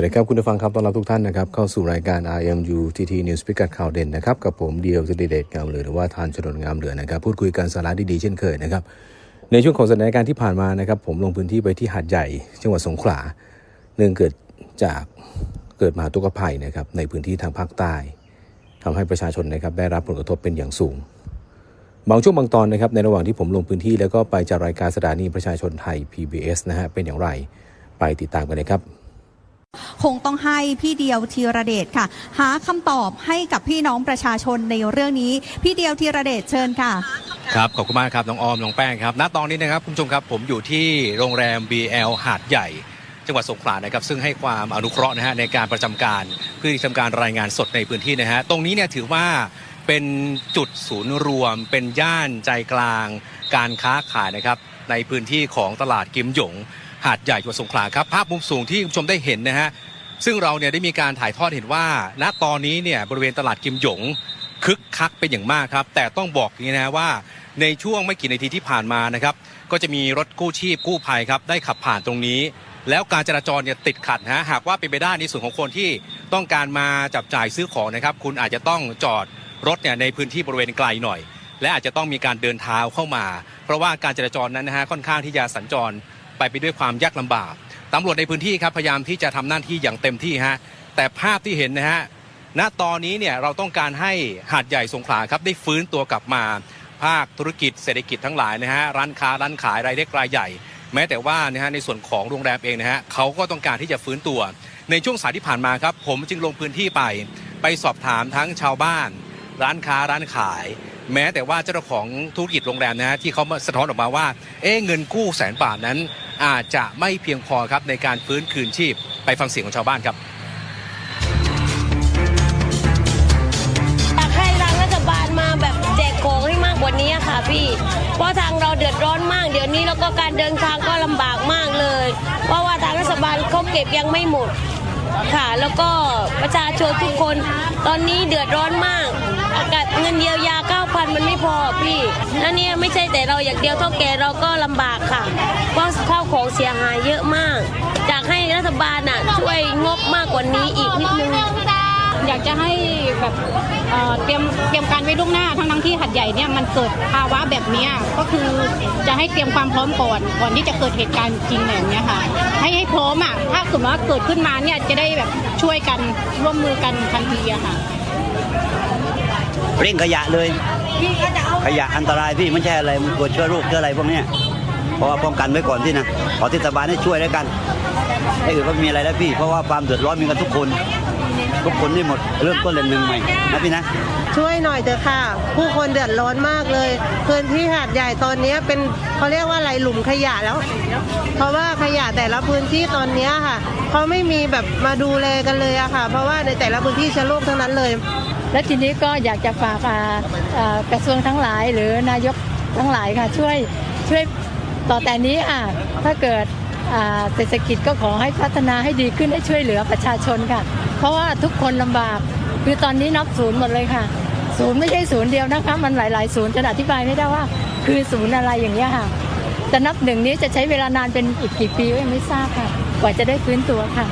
วัสดีครับคุณผู้ฟังครับต้อนรับทุกท่านนะครับเข้าสู่รายการ RMU TT News พิกัดข่าวเด่นนะครับกับผมเดียวสิริเดชงามเหลือหรือว่าทานชนนงามเหลือนะครับพูดคุยกันสาระดีๆเช่นเคยนะครับในช่วงของสถานการณ์ที่ผ่านมานะครับผมลงพื้นที่ไปที่หาดใหญ่จังหวัดสงขลาเนื่องเกิดจากเกิดมหาตุกภัยนะครับในพื้นที่ทางภาคใต้ทำให้ประชาชนนะครับได้รับผลกระทบเป็นอย่างสูง บางช่วงบางตอนนะครับในระหว่างที่ผมลงพื้นที่แล้วก็ไปจัดรายการสถานีประชาชนไทย PBS นะฮะเป็นอย่างไร ไปติดตามกันเลยครับ คงต้องให้พี่เดียวธีรเดชค่ะ หาคำตอบให้กับพี่น้องประชาชนในเรื่องนี้ พี่เดียวธีรเดชเชิญค่ะ ครับขอบคุณมากครับน้องออมน้องแป้งครับณตอนนี้นะครับคุณผู้ชมครับผมอยู่ที่โรงแรม BL หาดใหญ่ จังหวัดสงขลานะครับซึ่งให้ความอนุเคราะห์นะฮะในการประจำการเพื่อที่ทำการรายงานสดในพื้นที่นะฮะตรงนี้เนี่ยถือว่าเป็นจุดศูนย์รวม เป็นย่านใจกลาง การค้าขายนะครับในพื้นที่ของตลาดกิมหยง หาดใหญ่จังหวัดสงขลาครับ ภาพมุมสูงที่คุณผู้ชมได้เห็นนะฮะ ซึ่งเราเนี่ยได้มีการถ่ายทอดเห็นว่า ณตอนนี้เนี่ยบริเวณตลาดกิมหยงคึกคักเป็นอย่างมากครับ แต่ต้องบอกอย่างนี้นะว่าในช่วงไม่กี่นาทีที่ผ่านมานะครับ ก็จะมีรถกู้ชีพกู้ภัยครับได้ขับผ่านตรงนี้ แล้วการจราจรเนี่ยติดขัดนะฮะหากว่าเป็นไปได้ในส่วนของคนที่ต้องการมาจับจ่ายซื้อของนะครับ คุณอาจจะต้องจอดรถเนี่ยในพื้นที่บริเวณไกลหน่อย และอาจจะต้องมีการเดินเท้าเข้ามา เพราะว่าการจราจรนั้นนะฮะค่อนข้างที่จะสัญจร ไปไปด้วยความยากลำบากตำรวจในพื้นที่ครับพยายามที่จะทำหน้าที่อย่างเต็มที่ฮะแต่ภาพที่เห็นนะฮะณตอนนี้เนี่ยเราต้องการให้หาดใหญ่สงขลาครับได้ฟื้นตัวกลับมา ภาคธุรกิจเศรษฐกิจทั้งหลายนะฮะร้านค้าร้านขายรายเล็กรายใหญ่ แม้แต่ว่านะฮะในส่วนของโรงแรมเองนะฮะเขาก็ต้องการที่จะฟื้นตัว ในช่วงสายที่ผ่านมาครับ ผมจึงลงพื้นที่ไป ไปสอบถามทั้งชาวบ้าน ร้านค้าร้านขาย แม้แต่ว่าเจ้าของธุรกิจโรงแรมนะฮะที่เขามาสะท้อนออกมาว่า เอ๊เงินกู้แสนบาทนั้น อาจจะไม่เพียงพอครับในการฟื้นคืนชีพไปฟังเสียงของชาวบ้านครับอยากให้ทางรัฐบาลมาแบบแจกของให้มากกว่านี้ค่ะพี่ เพราะทางเราเดือดร้อนมากเดี๋ยวนี้แล้วก็การเดินทางก็ลำบากมากเลย เพราะว่าทางรัฐบาลเขาเก็บยังไม่หมด ค่ะ แล้วก็ประชาชนทุกคนตอนนี้เดือดร้อนมากอากาศเงินเยียวยา 9,000 มันไม่พอพี่แล้วเนี่ยไม่ใช่แต่เราอย่างเดียวเท่าแก่เราก็ลำบากค่ะเพราะข้าวของเสียหายเยอะมากอยากให้รัฐบาลน่ะช่วยงบมากกว่านี้อีกนิดนึง อยากจะให้แบบเอ่อเตรียมเตรียมการไว้ล่วงหน้าทั้งทั้งที่หัดใหญ่เนี่ยมันเกิดภาวะแบบเนี้ยก็คือจะให้เตรียมความพร้อมก่อนก่อนที่จะเกิดเหตุการณ์จริงแบบเนี้ยค่ะให้ให้พร้อมอะถ้าสมมติว่าเกิดขึ้นมาเนี่ยจะได้แบบช่วยกันร่วมมือกันทันทีอะค่ะ เร่งขยะเลย ขยะอันตรายพี่ไม่ใช่อะไรมันตัวเชื้อโรคเชื้ออะไรพวกเนี้ยเพราะว่าป้องกันไว้ก่อนที่นะขอเทศบาลให้ช่วยแล้วกัน ไอ้อื่นก็ไม่มีอะไรแล้วพี่ เพราะว่าความเดือดร้อนมีกันทุกคน ทุกคนนี่หมดเริ่มต้นเลยหนึ่งใหม่นะพี่นะ ช่วยหน่อยเถอะค่ะ ผู้คนเดือดร้อนมากเลย พื้นที่หาดใหญ่ตอนนี้เป็นเขาเรียกว่าอะไรหลุมขยะแล้ว เพราะว่าขยะแต่ละพื้นที่ตอนนี้ค่ะเขาไม่มีแบบมาดูแลกันเลยอะค่ะ เพราะว่าในแต่ละพื้นที่เชื้อโรคทั้งนั้นเลย และทีนี้ก็อยากจะฝากอ่าอ่ากระทรวงทั้งหลาย หรือนายกทั้งหลายค่ะ ช่วยช่วยต่อแต่นี้อะถ้าเกิดอ่า เศรษฐกิจก็ขอให้พัฒนาให้ดีขึ้นให้ช่วยเหลือประชาชนค่ะ เพราะว่าทุกคนลำบากคือตอนนี้นับศูนย์หมดเลยค่ะ ศูนย์ไม่ใช่ศูนย์เดียวนะคะ มันหลาย ๆ ศูนย์จะอธิบายไม่ได้ว่า คือศูนย์อะไรอย่างเงี้ยค่ะแต่นับหนึ่งนี้จะใช้เวลานานเป็นอีกกี่ปียังไม่ทราบค่ะ กว่าจะได้ฟื้นตัวค่ะ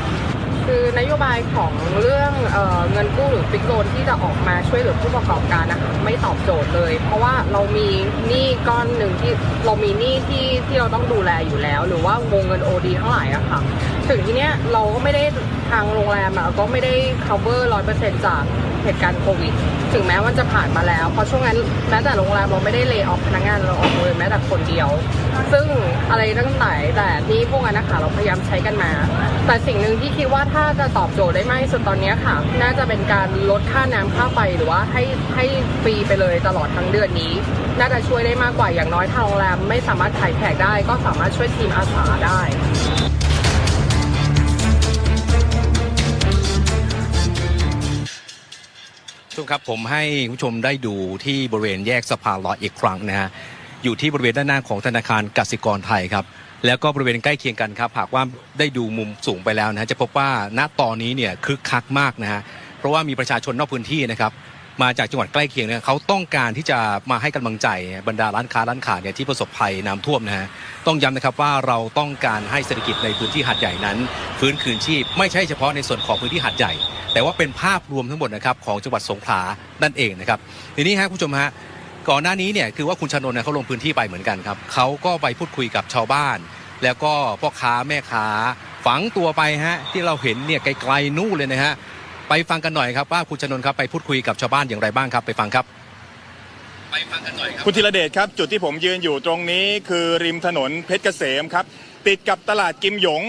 คือนโยบายของเรื่องเออเงินกู้หรือฟิกโลนที่จะออกมาช่วยเหลือผู้ประกอบการนะคะไม่ตอบโจทย์เลย เพราะว่าเรามีหนี้ก้อนหนึ่งที่เรามีหนี้ที่ที่เราต้องดูแลอยู่แล้ว หรือว่าวงเงิน OD ทั้งหลายอะค่ะถึงที่เนี้ยเราก็ไม่ได้ทางโรงแรมอะก็ไม่ได้ cover ร้อยเปอร์เซ็นต์จากเหตุการณ์โควิด ถึงแม้มันจะผ่านมาแล้ว เพราะช่วงนั้นแม้แต่โรงแรมเราไม่ได้เล y off พนักงานเราออกเลยแม้แต่คนเดียว ซึ่งอะไรตั้งแต่แต่ที่พวกนั้นนะคะเราพยายามใช้กันมา แต่สิ่งหนึ่งที่คิดว่าถ้าจะตอบโจทย์ได้มากที่สุดตอนนี้ค่ะ น่าจะเป็นการลดค่าน้ำค่าไฟหรือว่าให้ให้ฟรีไปเลยตลอดทั้งเดือนนี้ น่าจะช่วยได้มากกว่าอย่างน้อยทางโรงแรมไม่สามารถขายแขกได้ ก็สามารถช่วยทีมอาสาได้ทุกครับผมให้ผู้ชมได้ดูที่บริเวณแยกสะพานลอยอีกครั้งนะฮะ อยู่ที่บริเวณด้านหน้าของธนาคารกสิกรไทยครับ แล้วก็บริเวณใกล้เคียงกันครับหากว่าได้ดูมุมสูงไปแล้วนะฮะจะพบว่าณตอนนี้เนี่ยคึกคักมากนะฮะเพราะว่ามีประชาชนนอกพื้นที่นะครับมาจากจังหวัดใกล้เคียงเนี่ยเขาต้องการที่จะมาให้กำลังใจบรรดาร้านค้าร้านขายเนี่ยที่ประสบภัยน้ำท่วมนะฮะต้องย้ำนะครับว่าเราต้องการให้เศรษฐกิจในพื้นที่หาดใหญ่นั้น ฟื้นคืนชีพ ไม่ใช่เฉพาะในส่วนของพื้นที่หาดใหญ่ แต่ว่าเป็นภาพรวมทั้งหมดนะครับของจังหวัดสงขลานั่นเองนะครับทีนี้ฮะคุณผู้ชมฮะ ก่อนหน้านี้เนี่ยคือว่าคุณชนนท์เนี่ยเขาลงพื้นที่ไปเหมือนกันครับเขาก็ไปพูดคุยกับชาวบ้าน แล้วก็พ่อค้าแม่ค้าฝังตัวไปฮะที่เราเห็นเนี่ยไกลๆนู่นเลยนะฮะไปฟังกันหน่อยครับว่าคุณชนนท์ครับไปพูดคุยกับชาวบ้านอย่างไรบ้างครับ ไปฟังครับไปฟังกันหน่อยครับคุณธีรเดชครับ จุดที่ผมยืนอยู่ตรงนี้คือริมถนนเพชรเกษมครับ ติดกับตลาดกิมหยง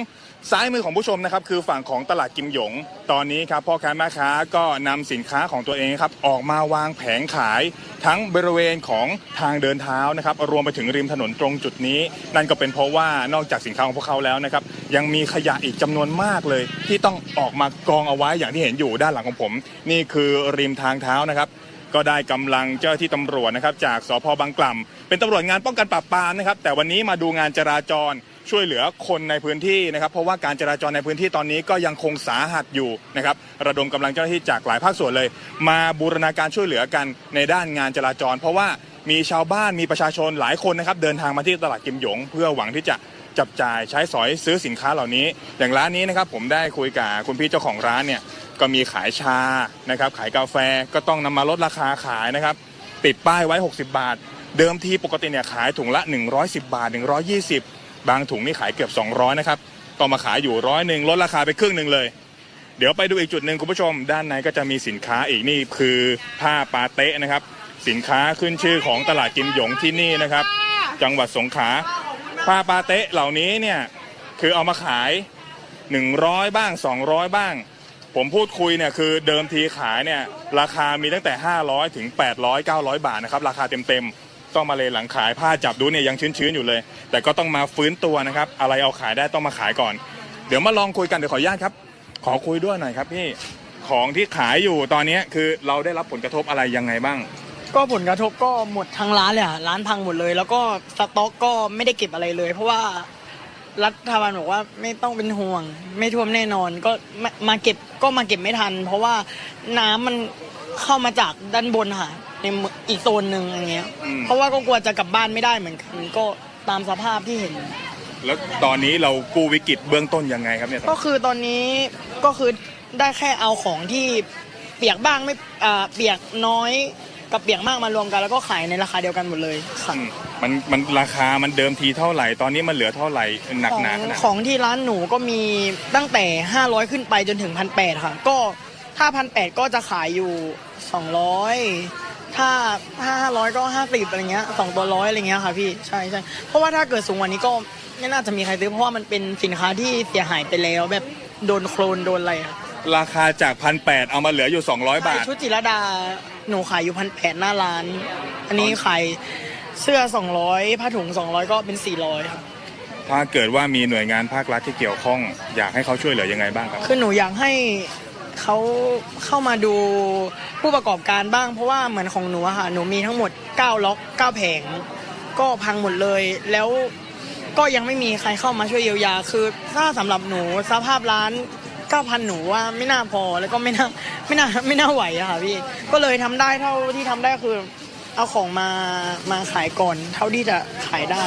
ซ้ายมือของผู้ชมนะครับคือฝั่งของตลาดกิมหยง ตอนนี้ครับพ่อค้าแม่ค้าก็นำสินค้าของตัวเองครับออกมาวางแผงขายทั้งบริเวณของทางเดินเท้านะครับรวมไปถึงริมถนนตรงจุดนี้ นั่นก็เป็นเพราะว่านอกจากสินค้าของพวกเขาแล้วนะครับยังมีขยะอีกจำนวนมากเลย ที่ต้องออกมากองเอาไว้อย่างที่เห็นอยู่ด้านหลังของผม นี่คือริมทางเท้านะครับก็ได้กำลังเจ้าที่ตำรวจนะครับจากสพบางกล่ำเป็นตำรวจงานป้องกันปราบปรามนะครับแต่วันนี้มาดูงานจราจร ช่วยเหลือคนในพื้นที่นะครับ เพราะว่าการจราจรในพื้นที่ตอนนี้ก็ยังคงสาหัสอยู่นะครับระดมกำลังเจ้าหน้าที่จากหลายภาคส่วนเลย มาบูรณาการช่วยเหลือกันในด้านงานจราจร เพราะว่ามีชาวบ้านมีประชาชนหลายคนนะครับเดินทางมาที่ตลาดกิมหยง เพื่อหวังที่จะจับจ่ายใช้สอยซื้อสินค้าเหล่านี้ อย่างร้านนี้นะครับผมได้คุยกับคุณพี่เจ้าของร้านเนี่ยก็มีขายชานะครับขายกาแฟก็ต้องนำมาลดราคาขายนะครับติดป้ายไว้ 60 บาท เดิมทีปกติเนี่ยขายถุงละ 110 บาท 120 บางถุงนี่ขายเกือบ 200 นะครับต้องมาขายอยู่ร้อยหนึ่งลดราคาไปครึ่งหนึ่งเลย เดี๋ยวไปดูอีกจุดหนึ่งคุณผู้ชม ด้านในก็จะมีสินค้าอีกนี่คือผ้าปาเตะนะครับ สินค้าขึ้นชื่อของตลาดกิมหยงที่นี่นะครับ จังหวัดสงขลาผ้าปาเตะเหล่านี้เนี่ยคือเอามาขาย 100 บ้าง 200 บ้าง ผมพูดคุยเนี่ยคือเดิมทีขายเนี่ยราคามีตั้งแต่ 500 ถึง 800 900 บาทนะครับราคาเต็มๆ ต้องมาเลยหลังขายผ้าจับดูเนี่ยยังชื้นๆอยู่เลย แต่ก็ต้องมาฟื้นตัวนะครับ อะไรเอาขายได้ต้องมาขายก่อน เดี๋ยวมาลองคุยกันเดี๋ยวขออนุญาตครับ ขอคุยด้วยหน่อยครับพี่ของที่ขายอยู่ตอนนี้คือเราได้รับผลกระทบอะไรยังไงบ้าง ก็ผลกระทบก็หมดทั้งร้านเลยอะร้านพังหมดเลย แล้วก็สต็อกก็ไม่ได้เก็บอะไรเลย เพราะว่ารัฐบาลบอกว่าไม่ต้องเป็นห่วง ไม่ท่วมแน่นอนก็มามาเก็บก็มาเก็บไม่ทัน เพราะว่าน้ำมันเข้ามาจากด้านบนค่ะ ในเมืองอีกโซนหนึ่งอย่างเงี้ย อืม เพราะว่าก็กลัวจะกลับบ้านไม่ได้เหมือนกันก็ตามสภาพที่เห็น แล้วตอนนี้เรากู้วิกฤตเบื้องต้นยังไงครับเนี่ยก็คือตอนนี้ก็คือได้แค่เอาของที่เปียกบ้างไม่อ่าเปียกน้อยกับเปียกมากมารวมกัน แล้วก็ขายในราคาเดียวกันหมดเลยค่ะ อืมมันมันราคามันเดิมทีเท่าไหร่ ตอนนี้มันเหลือเท่าไหร่หนักของหนาขนาดไหน ของที่ร้านหนูก็มีตั้งแต่ 500 ขึ้นไปจนถึงพันแค่ะ ก็ถ้าพันแก็จะขายอยู่ 200 ถ้าถ้า500ก็50อะไรเงี้ยสองตัวร้อยอะไรเงี้ยค่ะพี่ใช่ใช่เพราะว่าถ้าเกิดสูงกว่านี้ก็ไม่น่าจะมีใครซื้อเพราะว่ามันเป็นสินค้าที่เสียหายไปแล้วแบบโดนโคลนโดนอะไรอะราคาจากพันแเอามาเหลืออยู่ 200 บาท ชุดจิรดาหนูขายอยู่พันแหน้าร้าน อันนี้ขายเสื้อ 200ผ้าถุง 200 ก็เป็น 400ครับ ถ้าเกิดว่ามีหน่วยงานภาครัฐที่เกี่ยวข้อง อยากให้เขาช่วยเหลือยังไงบ้างครับ คือหนูอยากให้ เขาเข้ามาดูผู้ประกอบการบ้าง เพราะว่าเหมือนของหนูอะค่ะหนูมีทั้งหมด 9 ล็อก 9 แผง ก็พังหมดเลย แล้วก็ยังไม่มีใครเข้ามาช่วยเยียวยา คือถ้าสำหรับหนูสภาพร้าน 9,000 หนูว่าไม่น่าพอแล้วก็ไม่น่าไม่น่าไม่น่าไหวอะค่ะพี่ก็เลยทำได้เท่าที่ทำได้คือ เอาของมามาขายก่อน เท่าที่จะขายได้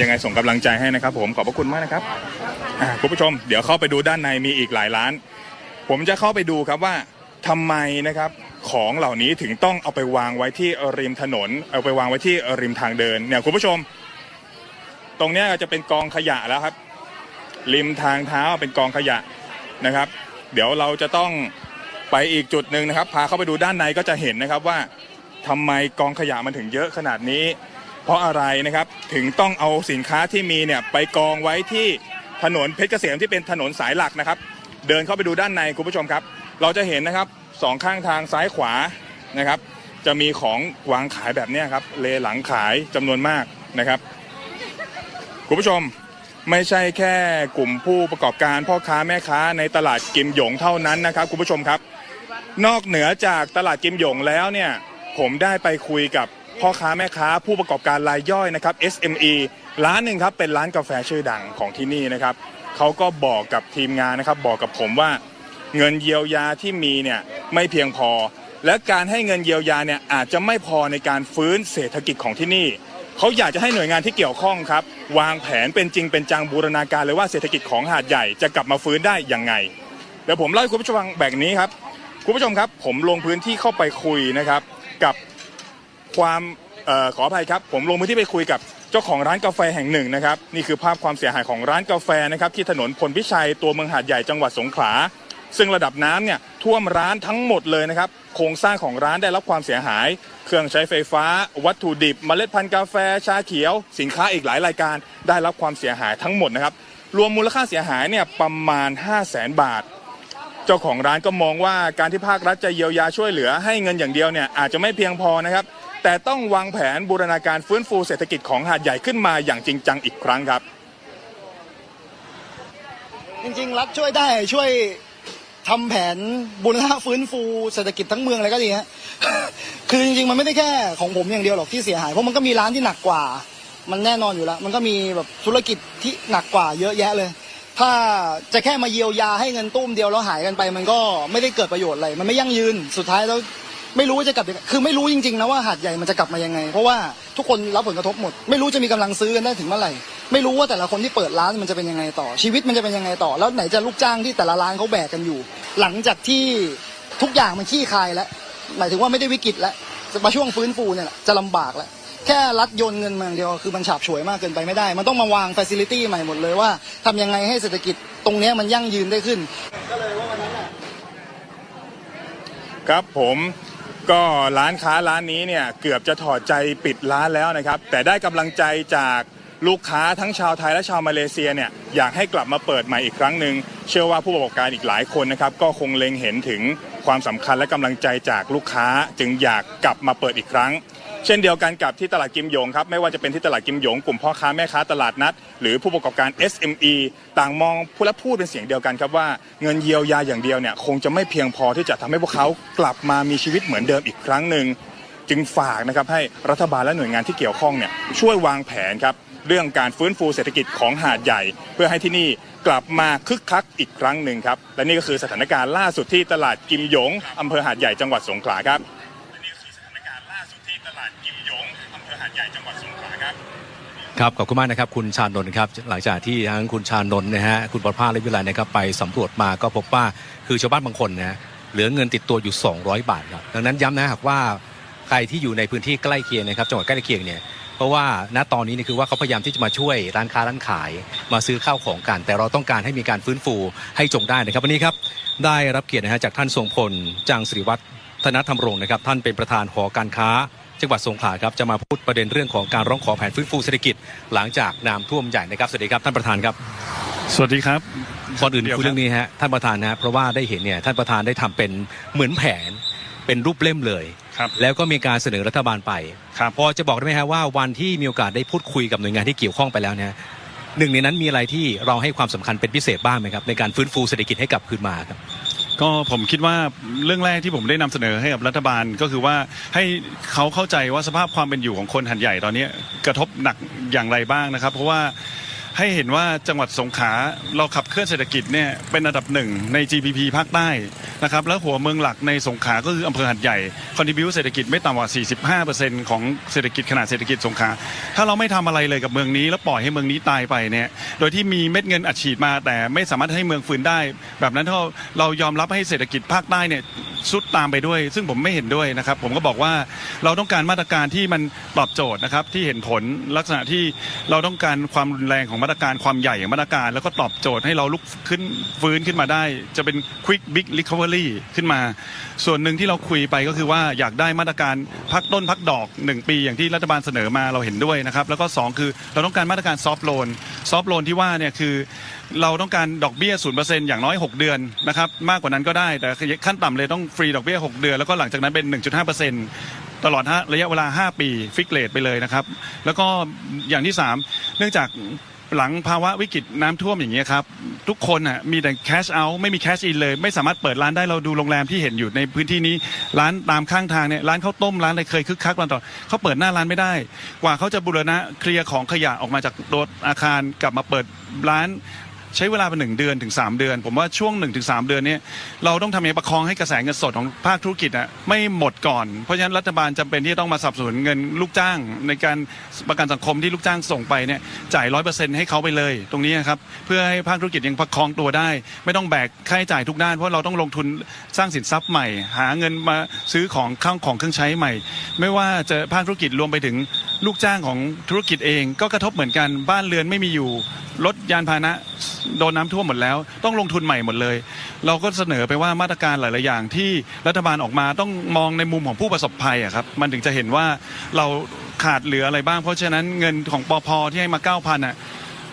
ยังไงส่งกำลังใจให้นะครับผมขอบพระคุณมากนะครับอ่าคุณผู้ชมเดี๋ยวเข้าไปดูด้านในมีอีกหลายร้าน ผมจะเข้าไปดูครับว่าทำไมนะครับของเหล่านี้ถึงต้องเอาไปวางไว้ที่ริมถนน เอาไปวางไว้ที่ริมทางเดินเนี่ยคุณผู้ชม ตรงนี้จะเป็นกองขยะแล้วครับ ริมทางเท้าเป็นกองขยะนะครับ เดี๋ยวเราจะต้องไปอีกจุดหนึ่งนะครับ พาเข้าไปดูด้านในก็จะเห็นนะครับว่าทำไมกองขยะมันถึงเยอะขนาดนี้ เพราะอะไรนะครับถึงต้องเอาสินค้าที่มีเนี่ยไปกองไว้ที่ถนนเพชรเกษมที่เป็นถนนสายหลักนะครับ เดินเข้าไปดูด้านในคุณผู้ชมครับ เราจะเห็นนะครับสองข้างทางซ้ายขวานะครับ จะมีของวางขายแบบนี้ครับ เลหลังขายจำนวนมากนะครับ คุณผู้ชมไม่ใช่แค่กลุ่มผู้ประกอบการพ่อค้าแม่ค้าในตลาดกิมหยงเท่านั้นนะครับคุณผู้ชมครับ นอกเหนือจากตลาดกิมหยงแล้วเนี่ยผมได้ไปคุยกับพ่อค้าแม่ค้าผู้ประกอบการรายย่อยนะครับ SME ร้านหนึ่งครับเป็นร้านกาแฟชื่อดังของที่นี่นะครับ เขาก็บอกกับทีมงานนะครับ บอกกับผมว่า เงินเยียวยาที่มีเนี่ยไม่เพียงพอ และการให้เงินเยียวยาเนี่ยอาจจะไม่พอในการฟื้นเศรษฐกิจของที่นี่เขาอยากจะให้หน่วยงานที่เกี่ยวข้องครับ วางแผนเป็นจริงเป็นจังบูรณาการเลยว่าเศรษฐกิจของหาดใหญ่จะกลับมาฟื้นได้อยังไงเดี๋ยวผมเล่าให้คุณผู้ชมฟังแบบนี้ครับคุณผู้ชมครับ ผมลงพื้นที่เข้าไปคุยนะครับ กับความออขออภัยครับ ผมลงพื้นที่ไปคุยกับ จ้าของร้านกาแฟแห่งหนึ่งนะครับนี่คือภาพความเสียหายของร้านกาแฟนะครับที่ถนนพลพิชัยตัวเมืองหาดใหญ่จังหวัดสงขลาซึ่งระดับน้ำเนี่ยท่วมร้านทั้งหมดเลยนะครับโครงสร้างของร้านได้รับความเสียหาย เครื่องใช้ไฟฟ้า วัตถุดิบเมล็ดพันธุ์กาแฟ ชาเขียว สินค้าอีกหลายรายการได้รับความเสียหายทั้งหมดนะครับรวมมูลค่าเสียหายเนี่ยประมาณ 5 0 0แสนบาท เจ้าของร้านก็มองว่าการที่ภาครัฐจะเยียวยาช่วยเหลือให้เงินอย่างเดียวเนี่ยอาจจะไม่เพียงพอนะครับ แต่ต้องวางแผนบูรณาการฟื้นฟูเศรษฐกิจของหาดใหญ่ขึ้นมาอย่างจริงจังอีกครั้งครับ จริงๆ รัฐช่วยได้ช่วยทำแผนบูรณะฟื้นฟูเศรษฐกิจทั้งเมืองเลยก็ดีฮะคือจริงๆ มันไม่ได้แค่ของผมอย่างเดียวหรอกที่เสียหาย เพราะมันก็มีร้านที่หนักกว่า มันแน่นอนอยู่แล้ว มันก็มีแบบธุรกิจที่หนักกว่าเยอะแยะเลย ถ้าจะแค่มาเยียวยาให้เงินตุ้มเดียวแล้วหายกันไป มันก็ไม่ได้เกิดประโยชน์อะไร มันไม่ยั่งยืน สุดท้ายแล้ว ไม่รู้ว่าจะกลับยังไงคือไม่รู้จริงๆนะว่าหาดใหญ่มันจะกลับมายังไง เพราะว่าทุกคนรับผลกระทบหมด ไม่รู้จะมีกำลังซื้อกันได้ถึงเมื่อไหร่ ไม่รู้ว่าแต่ละคนที่เปิดร้านมันจะเป็นยังไงต่อ ชีวิตมันจะเป็นยังไงต่อ แล้วไหนจะลูกจ้างที่แต่ละร้านเขาแบกกันอยู่ หลังจากที่ทุกอย่างมันขี้คายแล้ว หมายถึงว่าไม่ได้วิกฤตแล้วมาช่วงฟื้นฟูเนี่ยแหละจะลำบากแล้ว แค่รัดโยนเงินมาอย่างเดียวคือมันฉาบฉวยมากเกินไปไม่ได้ มันต้องมาวางฟ a ซิลิตี้ใหม่หมดเลยว่าทำยังไงให้เศรษฐกิจตรงเนี้ยมันยั่งยืนได้ขึ้น ครับผม ก็ร้านค้าร้านนี้เนี่ยเกือบจะถอดใจปิดร้านแล้วนะครับ แต่ได้กำลังใจจากลูกค้าทั้งชาวไทยและชาวมาเลเซียเนี่ยอยากให้กลับมาเปิดใหม่อีกครั้งหนึ่งเชื่อว่าผู้ประกอบการอีกหลายคนนะครับ ก็คงเล็งเห็นถึงความสำคัญและกำลังใจจากลูกค้าจึงอยากกลับมาเปิดอีกครั้ง เช่นเดียวกันกับที่ตลาดกิมหยงครับไม่ว่าจะเป็นที่ตลาดกิมหยงกลุ่มพ่อค้าแม่ค้าตลาดนัด หรือผู้ประกอบการ SME ต่างมองผู้และพูดเป็นเสียงเดียวกันครับว่าเงินเยียวยาอย่างเดียวเนี่ยคงจะไม่เพียงพอที่จะทำให้พวกเขากลับมามีชีวิตเหมือนเดิมอีกครั้งหนึ่งจึงฝากนะครับให้รัฐบาลและหน่วยงานที่เกี่ยวข้องเนี่ยช่วยวางแผนครับเรื่องการฟื้นฟูเศรษฐกิจของหาดใหญ่ เพื่อให้ที่นี่กลับมาคึกคักอีกครั้งหนึ่งครับและนี่ก็คือสถานการณ์ล่าสุดที่ตลาดกิมหยงอำเภอหาดใหญ่จังหวัดสงขลาครับ ครับขอบคุณมากนะครับคุณชานนท์ครับหลังจากที่ทั้งคุณชานนท์นะฮะคุณประภาและวิไลนะครับไปสำรวจมาก็พบว่าคือชาวบ้านบางคนนะเหลือเงินติดตัวอยู่ 200 บาทครับดังนั้นย้ำนะหากว่าใครที่อยู่ในพื้นที่ใกล้เคียงนะครับจังหวัดใกล้เคียงเนี่ยเพราะว่าณตอนนี้นี่คือว่าเขาพยายามที่จะมาช่วยร้านค้าร้านขาย มาซื้อข้าวของกัน แต่เราต้องการให้มีการฟื้นฟูให้จงได้นะครับวันนี้ครับได้รับเกียรตินะฮะจากท่านทรงพลจังสิริวัฒนธนธรรมรงค์นะครับท่านเป็นประธานหอการค้า จังหวัดสงขลาครับจะมาพูดประเด็นเรื่องของการร้องขอแผนฟื้นฟูเศรษฐกิจหลังจากน้ำท่วมใหญ่นะครับสวัสดีครับท่านประธานครับสวัสดีครับก่อนอื่นเดี๋ยวคุยเรื่องนี้ฮะท่านประธานนะฮะเพราะว่าได้เห็นเนี่ยท่านประธานได้ทำเป็นเหมือนแผนเป็นรูปเล่มเลยครับแล้วก็มีการเสนอรัฐบาลไปครับพอจะบอกได้ไหมฮะว่าวันที่มีโอกาสได้พูดคุยกับหน่วยงานที่เกี่ยวข้องไปแล้วเนี่ยหนึ่งในนั้นมีอะไรที่เราให้ความสำคัญเป็นพิเศษบ้างไหมครับในการฟื้นฟูเศรษฐกิจให้กลับคืนมาครับ ก็ผมคิดว่าเรื่องแรกที่ผมได้นำเสนอให้กับรัฐบาลก็คือว่าให้เขาเข้าใจว่าสภาพความเป็นอยู่ของคนหันใหญ่ตอนนี้กระทบหนักอย่างไรบ้างนะครับ เพราะว่า ให้เห็นว่าจังหวัดสงขลาเราขับเคลื่อนเศรษฐกิจเนี่ยเป็นอันดับหนึ่งใน GDP ภาคใต้นะครับแล้วหัวเมืองหลักในสงขลาก็คืออำเภอหัดใหญ่คอนทิบิวเศรษฐกิจไม่ต่ำกว่า 45%ของเศรษฐกิจขนาดเศรษฐกิจสงขลาถ้าเราไม่ทำอะไรเลยกับเมืองนี้ แล้วปล่อยให้เมืองนี้ตายไปเนี่ยโดยที่มีเม็ดเงินอัดฉีดมา แต่ไม่สามารถให้เมืองฟื้นได้ แบบนั้นถ้าเรายอมรับให้เศรษฐกิจภาคใต้เนี่ยสุดตามไปด้วย ซึ่งผมไม่เห็นด้วยนะครับ ผมก็บอกว่าเราต้องการมาตรการที่มันตอบโจทย์นะครับที่เห็นผลลักษณะที่เราต้องการความรุนแรงของมาตรการความใหญ่ของมาตรการ แล้วก็ตอบโจทย์ให้เราลุกขึ้นฟื้นขึ้นมาได้ จะเป็น quick big recovery ขึ้นมา ส่วนหนึ่งที่เราคุยไปก็คือว่าอยากได้มาตรการพักต้นพักดอก 1 ปีอย่างที่รัฐบาลเสนอมาเราเห็นด้วยนะครับ แล้วก็ 2 คือเราต้องการมาตรการซอฟท์โลนซอฟท์โลนที่ว่าเนี่ยคือเราต้องการดอกเบี้ย 0%อย่างน้อย 6 เดือนนะครับมากกว่านั้นก็ได้แต่ขั้นต่ำเลยต้องฟรีดอกเบี้ย 6 เดือน แล้วก็หลังจากนั้นเป็น 1.5%ตลอดระยะเวลา 5 ปี ฟิกเลทไปเลยนะครับ แล้วก็อย่างที่ 3 เนื่องจาก หลังภาวะวิกฤตน้ำท่วมอย่างเงี้ยครับทุกคนอะมีแต่ cash out ไม่มี cash in เลย ไม่สามารถเปิดร้านได้เราดูโรงแรมที่เห็นอยู่ในพื้นที่นี้ร้านตามข้างทางเนี่ยร้านข้าวต้มร้านอะไรเคยคึกคักมาต่อเขาเปิดหน้าร้านไม่ได้ กว่าเขาจะบูรณะเคลียร์ของขยะออกมาจากตัวอาคารกลับมาเปิดร้าน ใช้เวลาเป็นหนึ่งเดือนถึง 3 เดือน ผมว่าช่วง 1-3 เดือนนี้เราต้องทำยังไงประคองให้กระแสเงินสดของภาคธุรกิจอะไม่หมดก่อน เพราะฉะนั้นรัฐบาลจำเป็นที่จะต้องมาสนับสนุนเงินลูกจ้าง ในการประกันสังคมที่ลูกจ้างส่งไปเนี่ยจ่ายร้อยเปอร์เซ็นต์ให้เขาไปเลย ตรงนี้นะครับเพื่อให้ภาคธุรกิจยังประคองตัวได้ ไม่ต้องแบกค่าใช้จ่ายทุกด้านเพราะเราต้องลงทุนสร้างสินทรัพย์ใหม่ หาเงินมาซื้อของข้าวของเครื่องใช้ใหม่ ไม่ว่าจะภาคธุรกิจรวมไปถึงลูกจ้างของธุรกิจเอง ก็กระทบเหมือนกันบ้านเรือนไม่มีอยู่รถยานพาหนะโดนน้ำท่วมหมดแล้ว ต้องลงทุนใหม่หมดเลย เราก็เสนอไปว่ามาตรการหลาย ๆ อย่างที่รัฐบาลออกมาต้องมองในมุมของผู้ประสบภัยอะครับมันถึงจะเห็นว่าเราขาดเหลืออะไรบ้าง เพราะฉะนั้นเงินของปอพที่ให้มา 9,000อะ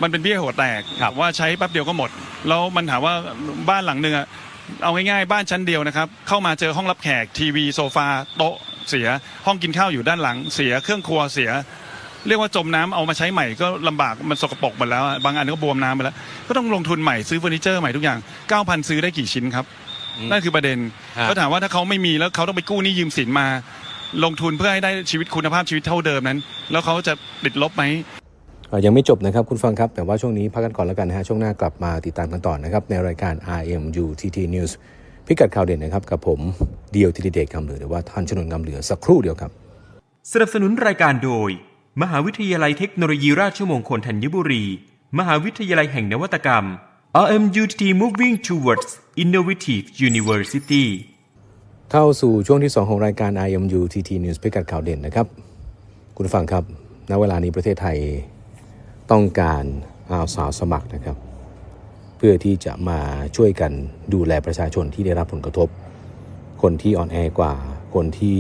มันเป็นเบี้ยหัวแตกว่าใช้แป๊บเดียวก็หมด แล้วมันถามว่าบ้านหลังหนึ่งอะเอาง่ายๆบ้านชั้นเดียวนะครับ เข้ามาเจอห้องรับแขกทีวีโซฟาโต๊ะเสียห้องกินข้าวอยู่ด้านหลังเสียเครื่องครัวเสีย เรียกว่าจมน้ำเอามาใช้ใหม่ก็ลำบากมันสกปรกหมดแล้วอะบางอันก็บวมน้ำไปแล้ว ก็ต้องลงทุนใหม่ซื้อเฟอร์นิเจอร์ใหม่ทุกอย่าง 9,000 ซื้อได้กี่ชิ้นครับ นั่นคือประเด็นฮะ ก็ถามว่าถ้าเขาไม่มีแล้วเขาต้องไปกู้หนี้ยืมสินมา ลงทุนเพื่อให้ได้ชีวิตคุณภาพชีวิตเท่าเดิมนั้น แล้วเขาจะติดลบไหม เอ่อยังไม่จบนะครับคุณฟังครับ แต่ว่าช่วงนี้พักกันก่อนแล้วกันนะฮะ ช่วงหน้ากลับมาติดตามกันต่อนะครับ ในรายการ RMU TT News พิกัดข่าวเด่นนะครับ กับผมเดียวทิติเดชคำเหลือหรือว่าท่านชนนท์คำเหลือสักครู่เดียวครับ สนับสนุนรายการโดย มหาวิทยาลัยเทคโนโลยีราชมงคลธัญบุรี มหาวิทยาลัยแห่งนวัตกรรม RMUTT Moving Towards Innovative University เข้าสู่ช่วงที่ 2 ของรายการ IMU TT News พิกัดข่าวเด่นนะครับ คุณฟังครับ ณ เวลานี้ประเทศไทยต้องการอาสาสมัครนะครับ เพื่อที่จะมาช่วยกันดูแลประชาชนที่ได้รับผลกระทบ คนที่อ่อนแอกว่า คนที่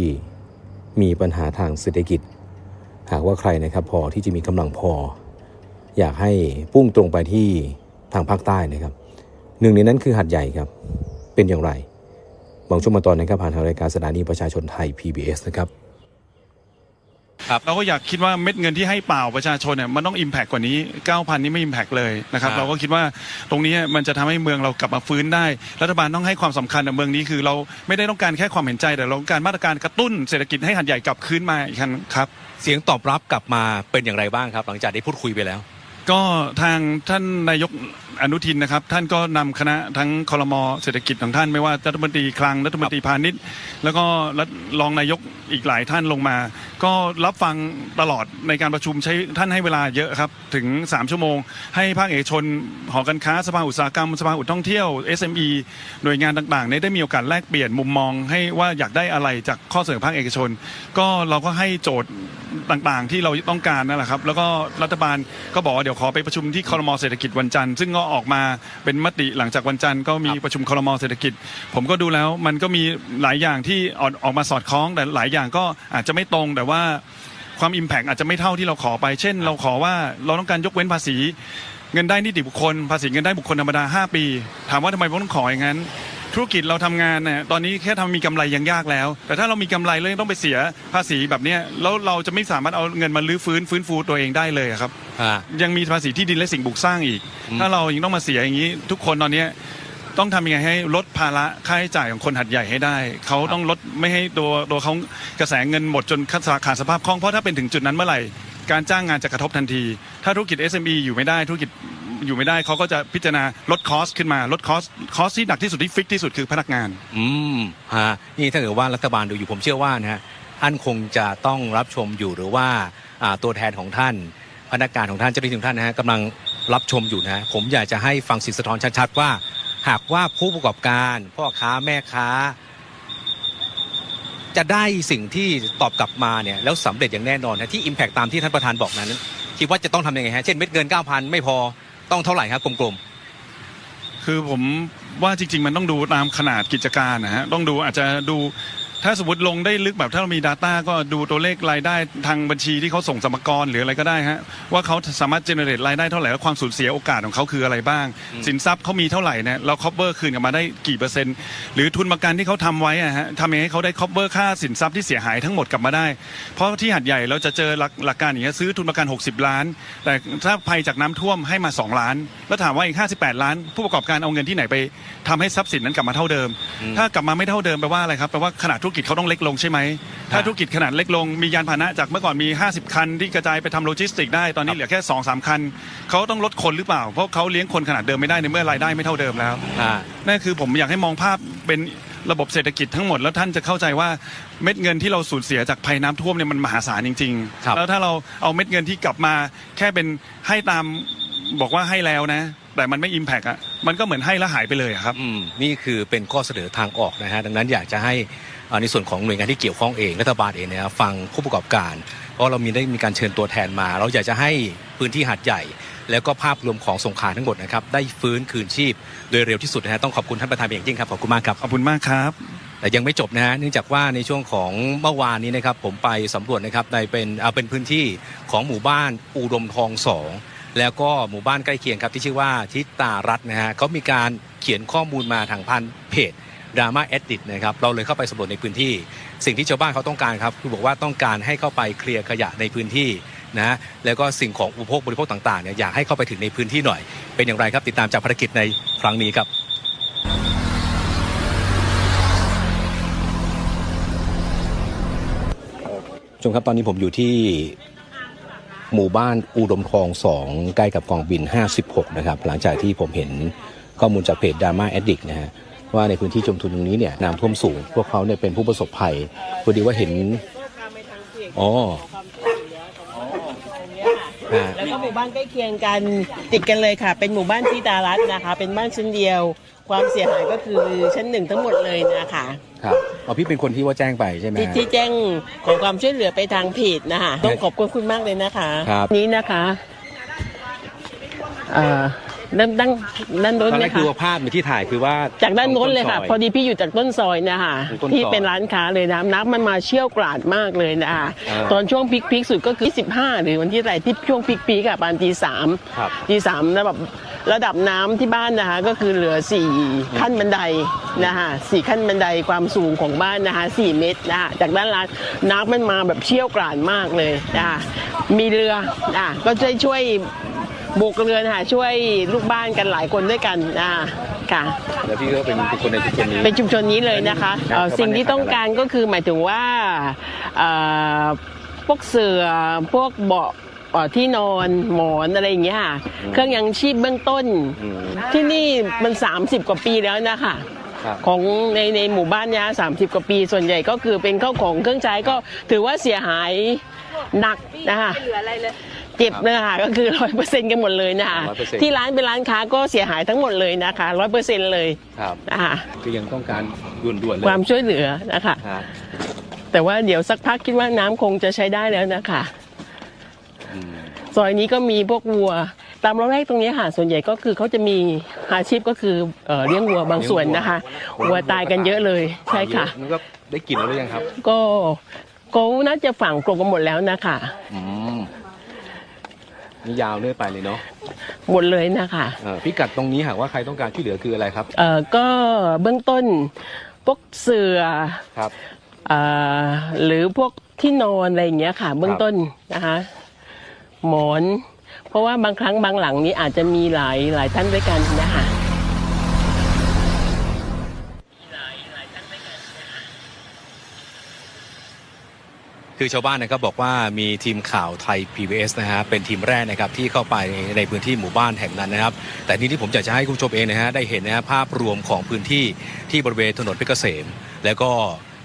มีปัญหาทางเศรษฐกิจ หากว่าใครนะครับพอที่จะมีกำลังพอ อยากให้พุ่งตรงไปที่ทางภาคใต้นะครับ หนึ่งในนั้นคือหัดใหญ่ครับ เป็นอย่างไร บางช่วงบางตอนนะครับผ่านทางรายการสถานีประชาชนไทย PBS นะครับ เราก็อยากคิดว่าเม็ดเงินที่ให้เปล่าประชาชนเนี่ยมันต้องอิมแพกกว่านี้ 9,000 นี่ไม่อิมแพกเลยนะครับครับ เราก็คิดว่าตรงนี้มันจะทำให้เมืองเรากลับมาฟื้นได้ รัฐบาลต้องให้ความสำคัญกับเมืองนี้คือเราไม่ได้ต้องการแค่ความเห็นใจแต่เราต้องการมาตรการกระตุ้นเศรษฐกิจให้หัดใหญ่กลับคืนมาอีกครั้งครับ เสียงตอบรับกลับมาเป็นอย่างไรบ้างครับ หลังจากได้พูดคุยไปแล้ว ก็ทางท่านนายกอนุทินนะครับ ท่านก็นำคณะทั้งคอรมอเศรษฐกิจของท่านไม่ว่ารัฐมนตรีคลังรัฐมนตรีพาณิชย์ แล้วก็รัฐรองนายกอีกหลายท่านลงมา ก็รับฟังตลอดในการประชุมใช้ท่านให้เวลาเยอะครับ ถึง 3 ชั่วโมง ให้ภาคเอกชน หอการค้าสภาอุตสาหกรรมสภาอุดท่องเที่ยว SME หน่วยงานต่างๆเนี่ยได้มีโอกาสแลกเปลี่ยนมุมมอง ให้ว่าอยากได้อะไรจากข้อเสนอภาคเอกชน ก็เราก็ให้โจทย์ต่างๆ ที่เราต้องการนั่นแหละครับแล้วก็รัฐบาลก็บอกว่าเดี๋ยวขอไปประชุมที่คอรมอเศรษฐกิจวันจันทร์ซึ่งก็ออกมาเป็นมติหลังจากวันจันทร์ก็มีประชุมคอรมอเศรษฐกิจ ผมก็ดูแล้วมันก็มีหลายอย่างที่ออกออกมาสอดคล้องแต่หลายอย่างก็อาจจะไม่ตรงแต่ว่าความ Impact อาจจะไม่เท่าที่เราขอไป เช่น เราขอว่าเราต้องการยกเว้นภาษี เงินได้นิติบุคคล ภาษีเงินได้บุคคลธรรมดา 5 ปี ถามว่าทำไมผมต้องขออย่างนั้น ธุรกิจเราทำงานเนี่ยตอนนี้แค่ทำมีกำไรยังยากแล้ว แต่ถ้าเรามีกำไรแล้วยังต้องไปเสียภาษีแบบเนี้ยแล้วเราจะไม่สามารถเอาเงินมาลื้อฟื้นฟื้นฟูตัวเองได้เลยอะครับยังมีภาษีที่ดินและสิ่งปลูกสร้างอีก ถ้าเรายังต้องมาเสียอย่างนี้ ทุกคนตอนเนี้ยต้องทำยังไงให้ลดภาระค่าใช้จ่ายของคนหัดใหญ่ให้ได้ เขาต้องลดไม่ให้ตัวตัวเขากระแสเงินหมดจนขาดสภาพคล่องเพราะถ้าเป็นถึงจุดนั้นเมื่อไหร่การจ้างงานจะกระทบทันที ถ้าธุรกิจ SME อยู่ไม่ได้ธุรกิจ อยู่ไม่ได้เขาก็จะพิจารณาลดคอสขึ้นมาลดคอสคอสที่หนักที่สุดที่ฟิกที่สุดคือพนักงาน อืมฮะนี่ถ้าเกิดว่ารัฐบาลดูอยู่ผมเชื่อว่านะฮะท่านคงจะต้องรับชมอยู่หรือว่าอ่าตัวแทนของท่าน พนักงานของท่านเจ้าหน้าที่ของท่านนะฮะกำลังรับชมอยู่นะฮะผมอยากจะให้ฟังเสิสะท้อนชัดๆว่า หากว่าผู้ประกอบการพ่อค้าแม่ค้า จะได้สิ่งที่ตอบกลับมาเนี่ยแล้วสำเร็จอย่างแน่นอนนะที่ Impact ตามที่ท่านประธานบอกนั้น คิดว่าจะต้องทำยังไงฮะ เช่นเม็ดเงิน 9,000 ไม่พอ ต้องเท่าไหร่ครับกลมๆ คือผมว่าจริง ๆ มันต้องดูตามขนาดกิจการนะฮะต้องดูอาจจะดู ถ้าสมมติลงได้ลึกแบบถ้าเรามี Data ก็ดูตัวเลขรายได้ทางบัญชีที่เขาส่งสมกรหรืออะไรก็ได้ฮะว่าเขาสามารถเจเนเรตรายได้เท่าไหร่และความสูญเสียโอกาสของเขาคืออะไรบ้าง สินทรัพย์เขามีเท่าไหร่เนี่ยเรา cover คืนกลับมาได้กี่เปอร์เซ็นต์หรือทุนประกันที่เขาทำไว้อะฮะทำยังไงให้เขาได้ cover ค่าสินทรัพย์ที่เสียหายทั้งหมดกลับมาได้ เพราะที่หัดใหญ่เราจะเจอหลักหลักการอย่างเงี้ยซื้อทุนประกัน 60 ล้าน แต่ถ้าภัยจากน้ำท่วมให้มา 2 ล้าน แล้วถามว่าอีก 58 ล้าน ผู้ประกอบการเอาเงินที่ไหนไปทำให้ทรัพย์สินนั้นกลับมาเท่าเดิม ถ้ากลับมาไม่เท่าเดิมแปลว่าอะไรครับแปลว่าขนาดธุรรกิจเขาต้องเล็กลงใช่ไหม ถ้าธุรกิจขนาดเล็กลงมียานพาหนะจากเมื่อก่อนมี 50 คันที่กระจายไปทำโลจิสติกได้ตอนนี้เหลือแค่2อสคัน เขาต้องลดคนหรือเปล่า เพราะเขาเลี้ยงคนขนาดเดิมไม่ได้ในเมื่อรายได้ไม่เท่าเดิมแล้วนั่นคือผมอยากให้มองภาพเป็นระบบเศรษฐกิจทั้งหมดแล้วท่านจะเข้าใจว่าเม็ดเงินที่เราสูญเสียจากภัยน้ำท่วมเนี่ยมันมหาศาลจริงครับๆ แล้วถ้าเราเอาเม็ดเงินที่กลับมาแค่เป็นให้ตามบอกว่าให้แล้วนะ แต่มันไม่อิมแพกอะมันก็เหมือนให้แล้วหายไปเลยอะครับ อืมนี่คือเป็นข้อเสนอทางออกนะฮะดังนั้นอยากจะให้อ่า ในส่วนของหน่วยงานที่เกี่ยวข้องเองรัฐบาลเองนะครับฟังผู้ประกอบการ เพราะเรามีได้มีการเชิญตัวแทนมา เราอยากจะให้พื้นที่หาดใหญ่ แล้วก็ภาพรวมของสงขลาทั้งหมดนะครับได้ฟื้นคืนชีพ โดยเร็วที่สุดนะฮะต้องขอบคุณท่านประธานเป็นอย่างยิ่งครับขอบคุณมากครับขอบคุณมากครับแต่ยังไม่จบนะฮะเนื่องจากว่าในช่วงของเมื่อวานนี้นะครับผมไปสำรวจนะครับในเป็นเอาเป็นพื้นที่ของหมู่บ้านอุดมทองสองแล้วก็หมู่บ้านใกล้เคียงครับที่ชื่อว่าทิตารัตน์นะฮะเขามีการเขียนข้อมูลมาทางพันเพจ ดราม่าแอดดิตนะครับเราเลยเข้าไปสำรวจในพื้นที่ สิ่งที่ชาวบ้านเขาต้องการครับคือบอกว่าต้องการให้เข้าไปเคลียร์ขยะในพื้นที่นะแล้วก็สิ่งของอุปโภคบริโภคต่างๆเนี่ยอยากให้เข้าไปถึงในพื้นที่หน่อย เป็นอย่างไรครับติดตามจากภารกิจในครั้งนี้ครับชมครับตอนนี้ผมอยู่ที่หมู่บ้านอุดมทองสองใกล้กับกองบิน 56 นะครับ หลังจากที่ผมเห็นข้อมูลจากเพจดราม่าแอดดิกนะฮะ ว่าในพื้นที่ชมทุนตรงนี้เนี่ยน้ำท่วมสูง พวกเขาเนี่ยเป็นผู้ประสบภัยพอดีว่าเห็นอ๋ออ่าแล้วก็หมู่บ้านใกล้เคียงกันติดกันเลยค่ะ เป็นหมู่บ้านที่ดารัตนะคะ เป็นบ้านชั้นเดียว ความเสียหายก็คือชั้นหนึ่งทั้งหมดเลยนะคะครับเอาพี่เป็นคนที่ว่าแจ้งไปใช่ไหมที่ฮะที่แจ้งขอความช่วยเหลือไปทางเพจนะคะต้องขอบคุณคุณมากเลยนะคะครับนี้นะคะเอ่อ ด้านด้านด้านโน้นตอนไหแรมกคือคะว่าภาพที่ถ่ายคือว่าจากด้านโน้นเลยค่ะต้ซพอดีพี่อยู่จากต้นซอยนะคะต้นซอยที่เป็นร้านค้าเลยนะน้ำมันมาเชี่ยวกราดมากเลยนะคะอ่าตอนช่วงพีคพีคสุดก็คือ15หรือวันที่ไหนที่ช่วงพีคพีคอะประมาณตีสามครับ ตีสามแล้วแบบระดับน้ำที่บ้านนะคะก็คือเหลือ4ขั้นบันไดนะคะสี่ขั้นบันไดความสูงของบ้านนะคะ4เมตรนะคะจากด้านล่างน้ำมันมาแบบเชี่ยวกราดมากเลยนะคะมีเรืออะก็ช่วยช่วยโบกเรือนะคะช่วยลูกบ้านกันหลายคนด้วยกันนะคะค่ะ แล้วพี่ก็เป็นเป็นคนในชุมชนนี้ เป็นชุมชนนี้เลยนะคะครับเอ่อสิ่งที่ต้องการก็คือหมายถึงว่าเอ่อพวกเสือพวกเบาะเอ่อที่นอนหมอนอะไรอย่างเงี้ยค่ะเครื่องยังชีพเบื้องต้นที่นี่มัน 30 กว่าปีแล้วนะคะ ครับ ของในในหมู่บ้านเนี้ยสามสิบกว่าปีส่วนใหญ่ก็คือเป็นข้าวของเครื่องใช้ก็ถือว่าเสียหายหนักนะคะเจ็บนะคะก็คือร้อยเปอร์เซ็นต์กันหมดเลยนะคะ100%ที่ร้านเป็นร้านค้าก็เสียหายทั้งหมดเลยนะคะร้อยเปอร์เซ็นต์เลยครับนะคะคือยังต้องการด่วนๆเลยความช่วยเหลือนะคะ ครับแต่ว่าเดี๋ยวสักพักคิดว่าน้ำคงจะใช้ได้แล้วนะคะ อืมซอยนี้ก็มีพวกวัว ตามเราแรกตรงนี้ค่ะส่วนใหญ่ก็คือเขาจะมีอาชีพก็คือเอ่อเลี้ยงวัวบางส่วนนะคะวัวตายกันเยอะเลยใช่ค่ะ มันก็ได้กลิ่นแล้วหรือยังครับก็เขาน่าจะฝังกลบกันหมดแล้วนะคะ อืม นี่ยาวเรื่อยไปเลยเนาะหมดเลยนะคะเออพิกัดตรงนี้หากว่าใครต้องการช่วยเหลือคืออะไรครับเอ่อก็เบื้องต้นพวกเสือครับ เอ่อหรือพวกที่นอนอะไรอย่างเงี้ยค่ะ เบื้องต้นนะคะหมอน เพราะว่าบางครั้งบางหลังนี้อาจจะมีหลายหลายท่านด้วยกันนะคะ คือชาวบ้านนะครับบอกว่ามีทีมข่าวไทย PBS นะฮะเป็นทีมแรกนะครับที่เข้าไปในพื้นที่หมู่บ้านแห่งนั้นนะครับ แต่นี่ที่ผมอยากจะให้คุณผู้ชมเองนะฮะได้เห็นนะฮะภาพรวมของพื้นที่ที่บริเวณถนนเพชรเกษม แล้วก็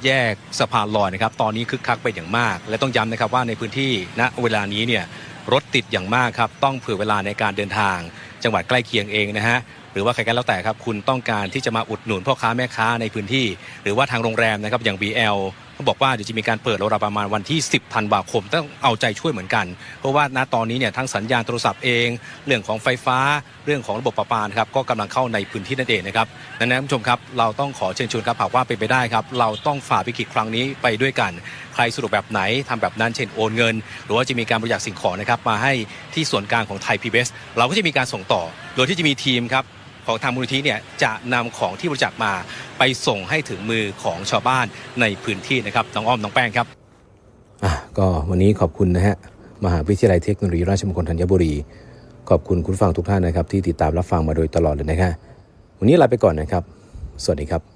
แยกสะพานลอยนะครับ ตอนนี้คึกคักเป็นอย่างมาก และต้องย้ำนะครับว่าในพื้นที่ณเวลานี้เนี่ยรถติดอย่างมากครับต้องเผื่อเวลาในการเดินทาง จังหวัดใกล้เคียงเองนะฮะหรือว่าใครกันแล้วแต่ครับคุณต้องการที่จะมาอุดหนุนพ่อค้าแม่ค้าในพื้นที่ หรือว่าทางโรงแรมนะครับอย่าง BL บอกว่าเดี๋ยวจะมีการเปิดราวประมาณวันที่ 10ธันวาคมต้องเอาใจช่วยเหมือนกัน เพราะว่าณตอนนี้เนี่ยทั้งสัญญาณโทรศัพท์เอง เรื่องของไฟฟ้าเรื่องของระบบประปานครับก็กำลังเข้าในพื้นที่นั่นเองนะครับดังนั้นคุณผู้ชมครับเราต้องขอเชิญชวนครับหากว่าเป็นไปได้ครับ เราต้องฝ่าวิกฤตครั้งนี้ไปด้วยกัน ใครสะดวกแบบไหนทำแบบนั้นเช่นโอนเงิน หรือว่าจะมีการบริจาคสิ่งของนะครับมาให้ที่ส่วนกลางของไทย PBS เราก็จะมีการส่งต่อ โดยที่จะมีทีมครับ ของทางมูลนิธิเนี่ยจะนำของที่บริจาคมาไปส่งให้ถึงมือของชาวบ้านในพื้นที่นะครับน้องอ้อมน้องแป้งครับอะก็วันนี้ขอบคุณนะฮะมหาวิทยาลัยเทคโนโลยีราชมงคลธัญบุรี ขอบคุณคุณฟังทุกท่านนะครับ ที่ติดตามรับฟังมาโดยตลอดเลยนะครับวันนี้ลาไปก่อนนะครับ สวัสดีครับ